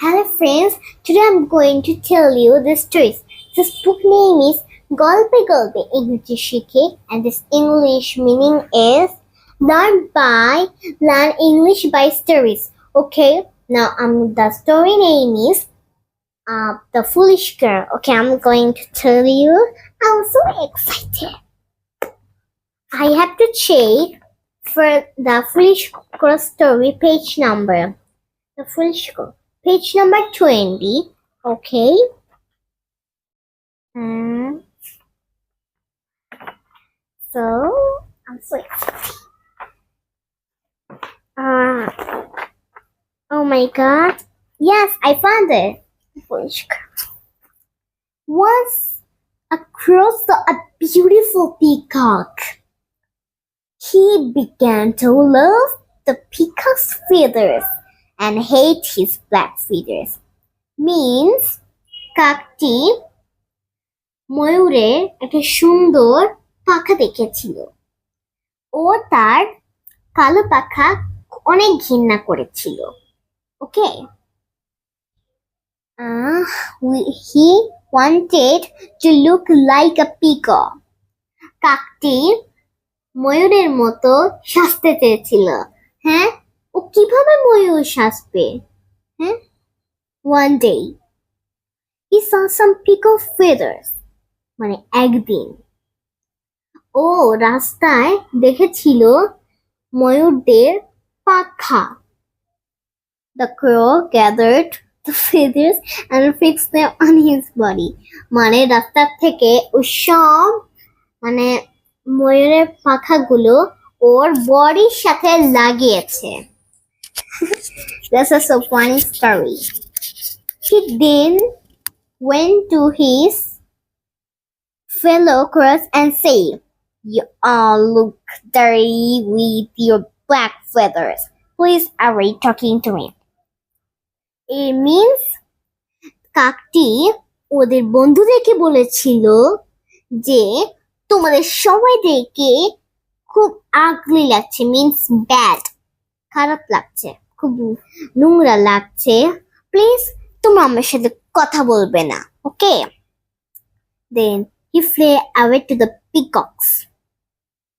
Hello friends, today I'm going to tell you the stories. This book name is Golpe Golpe English Shike and this English meaning is learn by learn English by stories. Okay, now um the story name is uh the foolish girl. Okay, I'm going to tell you. I'm so excited. I have to check for the foolish girl story page number. The foolish girl page number 20 okay. Hmm. so i'm excited uh, oh my god. Yes i found it. Once across the a beautiful peacock. He began to love the peacock's feathers and hate his black feathers means কাকটি ময়ূরের একটা সুন্দর পাখা দেখেছিল। ও তার কালো পাখা অনেক ঘৃণা করেছিল। Okay? He wanted to look like a peacock. কাকটি ময়ূরের মতো সাজতে চেয়েছিল। হ্যাঁ? ও কীভাবে ময়ূর সাজবে? হ্যাঁ? One day he some pick of feathers মানে একদিন। ও রাস্তায় দেখেছিল ময়ূরদের পাখা। The crow gathered the feathers and fix them on his body মানে রাস্তার থেকে ও সব মানে ময়ূরের পাখাগুলো ওর বডির সাথে লাগিয়েছে। This is a funny story. He then went to his fellow crows and said, You all look dirty with your black feathers. Please hurry talking to me. It means কাকটি ওদের বন্ধুদেরকে বলেছিল যে তোমাদের সবাইদেরকে খুব আগলি লাগছে মিন্স ব্যাড খারাপ লাগছে, খুব নোংরা লাগছে। প্লিজ তোমরা আমার সাথে কথা বলবে না okay then he ফ্লে away to the peacocks.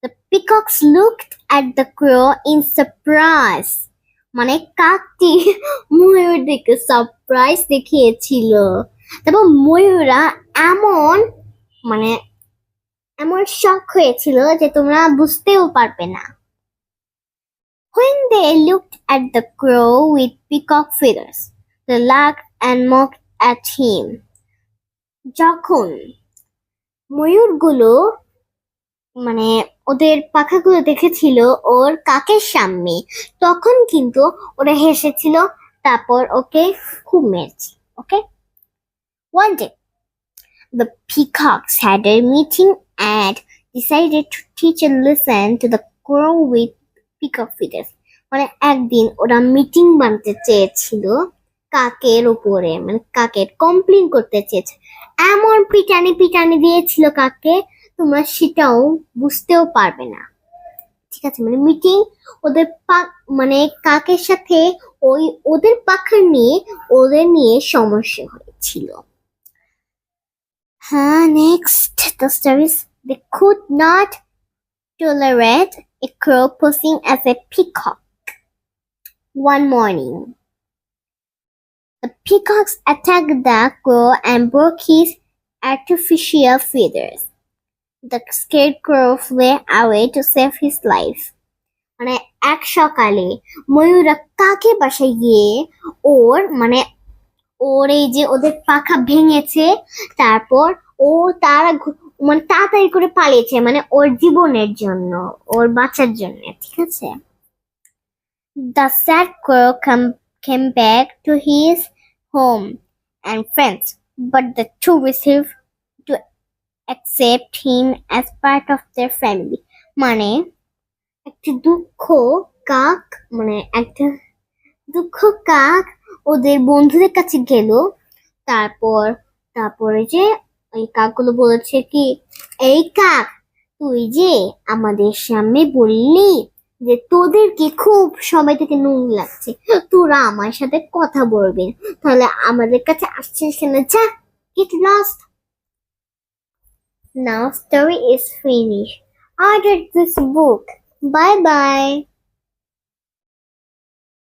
The peacocks looked at the crow in surprise. মানে কাকটি ময়ূর দেখে সারপ্রাইজ দেখিয়েছিল। তারপর ময়ূরা এমন মানে এমন শখ হয়েছিল যে তোমরা বুঝতেও পারবে না। They looked at the crow with peacock feathers, they laughed and mocked at him. যখন ময়ূরগুলো মানে ওদের পাখাগুলো দেখেছিল ওর কাকের সামনে তখন কিন্তু ওরা হেসেছিল তারপর ওকে খুব মেরেছে ওকে One day, the peacocks had a meeting and decided to teach a lesson to the crow with peacock feathers. মানে একদিন ওরা মিটিং বানাতে চেয়েছিল কাকের উপরে মানে কাকের কমপ্লেন করতে চেয়েছে। এমন পিটানি পিটানি দিয়েছিল কাকে, তোমরা সেটাও বুঝতেও পারবে না। ঠিক আছে মানে মিটিং ওদের মানে কাকের সাথে ওই, ওদের পাখা নিয়ে, ওদের নিয়ে সমস্যা হয়েছিল। হ্যাঁ next the stories they could not tolerate a crow posing as a peacock. One morning, the peacocks attacked the crow and broke his artificial feathers. The scared crow flew away to save his life. মানে এক সকালে ময়ূরা কাকে বাসায় গিয়ে ওর মানে ওর এই যে ওদের পাখা ভেঙেছে তারপর ও তারা মানে তাড়াতাড়ি করে পালিয়েছে মানে ওর জীবনের জন্য ওর বাঁচার জন্য ঠিক আছে The sad crow come, came back to his home and friends, but the two refused to accept him as part of their family. মানে একটা দুঃখ কাক মানে একটা দুঃখ কাক ওদের বন্ধুদের কাছে গেল তারপর তারপরে যে ওই কাকগুলো বলেছে কি এই কাক তুই যে আমাদের সামনে বললি যে তোদেরকে খুব সময় থেকে নুন লাগছে তোরা আমার সাথে কথা বলবি তাহলে আমাদের কাছে আসছিস কেন যা it last Now story is finished. Read this book. Bye bye.